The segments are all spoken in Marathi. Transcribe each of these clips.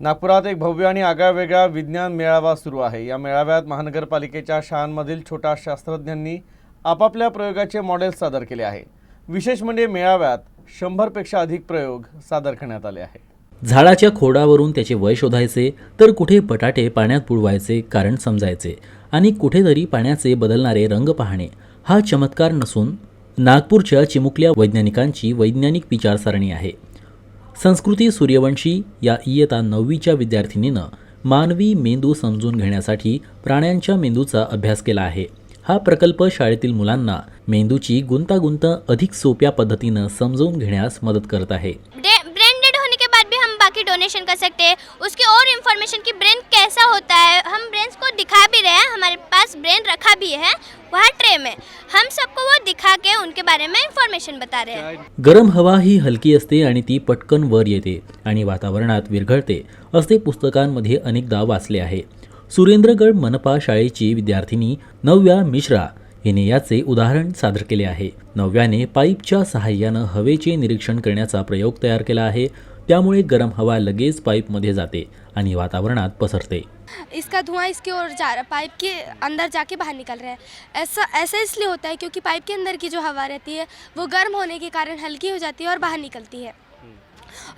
नागपुरात एक भव्य आणि आगळावेगळा विज्ञान मेळावा सुरू आहे. या मेळाव्यात महानगरपालिकेच्या शाळांमधील छोटा शास्त्रज्ञांनी आपापल्या प्रयोगाचे मॉडेल सादर केले आहे. विशेष म्हणजे मेळाव्यात शंभरपेक्षा अधिक प्रयोग सादर करण्यात आले आहे. झाडाच्या खोडावरून त्याचे वय शोधायचे तर कुठे बटाटे पाण्यात बुडवायचे कारण समजायचे आणि कुठेतरी पाण्याचे बदलणारे रंग पाहणे हा चमत्कार नसून नागपूरच्या चिमुकल्या वैज्ञानिकांची वैज्ञानिक विचारसरणी आहे. संस्कृती सूर्यवंशी या इयता नववीच्या विद्यार्थिनीनं मानवी मेंदू समजून घेण्यासाठी प्राण्यांच्या मेंदूचा अभ्यास केला आहे. हा प्रकल्प शाळेतील मुलांना मेंदूची गुंतागुंत अधिक सोप्या पद्धतीनं समजून घेण्यास मदत करत आहे ब्रेन डेड होने के बाद भी हम डोनेशन कर सकते हैं। उसकी और इन्फॉर्मेशन की ब्रेन कैसा होता है हम ब्रेन को दिखा भी रहे हैं हमारे पास ब्रेन रखा भी है वहाँ ट्रे में। हम सबको वो दिखा के उनके बारे में इन्फॉर्मेशन बता रहे हैं। गरम हवा ही हलकी असते आणि ती पटकन वर येते आणि वातावरणात विरघळते असे पुस्तकांमध्ये अनेकदा वाचले आहे. सुरेंद्रगड मनपा शाळेची विद्यार्थिनी नव्या मिश्रा हिने याचे उदाहरण सादर केले आहे. नव्याने पाईपच्या सहाय्यानं हवेचे निरीक्षण करण्याचा प्रयोग तयार केला आहे. त्यामुळे गरम हवा लगेच पाईपमध्ये जाते आणि वातावरणात पसरते. इसका धुआं इसकी ओर जा रहा पाइप के अंदर जाके बाहर निकल रहा है। ऐसा ऐसा इसलिए होता है क्योंकि पाइप के अंदर की जो हवा रहती है वो गर्म होने के कारण हल्की हो जाती है और बाहर निकलती है।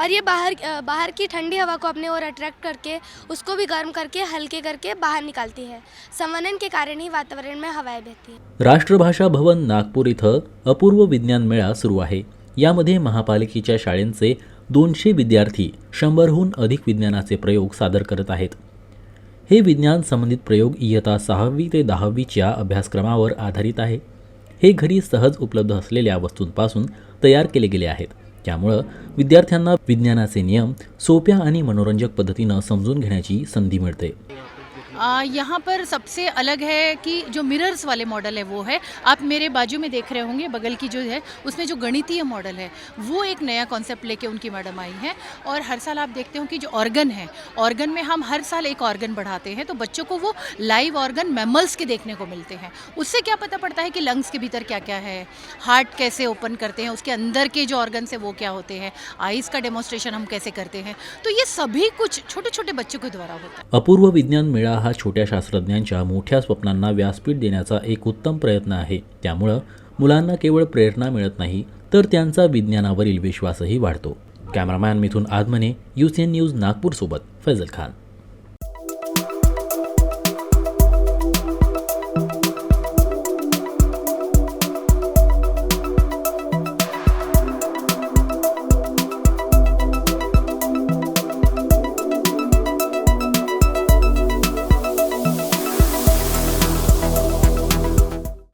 और ये बाहर बाहर की ठंडी हवा को अपने ओर अट्रैक्ट करके उसको भी गर्म करके हल्के करके बाहर निकालती है। संवहन के कारण ही वातावरण में हवाएं बहती हैं। राष्ट्रभाषा भवन नागपूर इथं अपूर्व विज्ञान मेळा सुरू आहे. यामध्ये महापालिकेच्या शाळेंचे दोनशे विद्यार्थी शंभरहून अधिक विज्ञानाचे प्रयोग सादर करत आहेत. हे विज्ञान संबंधित प्रयोग इयता सहावी ते दहावीच्या अभ्यासक्रमावर आधारित आहे. हे घरी सहज उपलब्ध असलेल्या वस्तूंपासून तयार केले गेले आहेत. त्यामुळं विद्यार्थ्यांना विज्ञानाचे नियम सोप्या आणि मनोरंजक पद्धतीनं समजून घेण्याची संधी मिळते. यहाँ पर सबसे अलग है कि जो मिरर्स वाले मॉडल है वो है। आप मेरे बाजू में देख रहे होंगे, बगल की जो है, उसमें जो गणितीय मॉडल है, वो एक नया कॉन्सेप्ट लेके उनकी मैडम आई हैं। और हर साल आप देखते हो कि जो ऑर्गन है ऑर्गन में हम हर साल एक ऑर्गन बढ़ाते हैं तो बच्चों को वो लाइव ऑर्गन मेमल्स के देखने को मिलते हैं। उससे क्या पता पड़ता है कि लंग्स के भीतर क्या क्या है हार्ट कैसे ओपन करते हैं, उसके अंदर के जो ऑर्गन्स है वो क्या होते हैं आइज़ का डेमोस्ट्रेशन हम कैसे करते हैं। तो ये सभी कुछ छोटे छोटे बच्चों के द्वारा होता है। अपूर्व विज्ञान मेळा हा छोट्या शास्त्रज्ञांच्या मोठ्या स्वप्नांना व्यासपीठ देण्याचा एक उत्तम प्रयत्न आहे. त्यामुळं मुलांना केवळ प्रेरणा मिळत नाही तर त्यांचा विज्ञानावरील विश्वासही वाढतो. कॅमेरामॅन मिथून आदमने यू सी एन न्यूज नागपूरसोबत फैजल खान.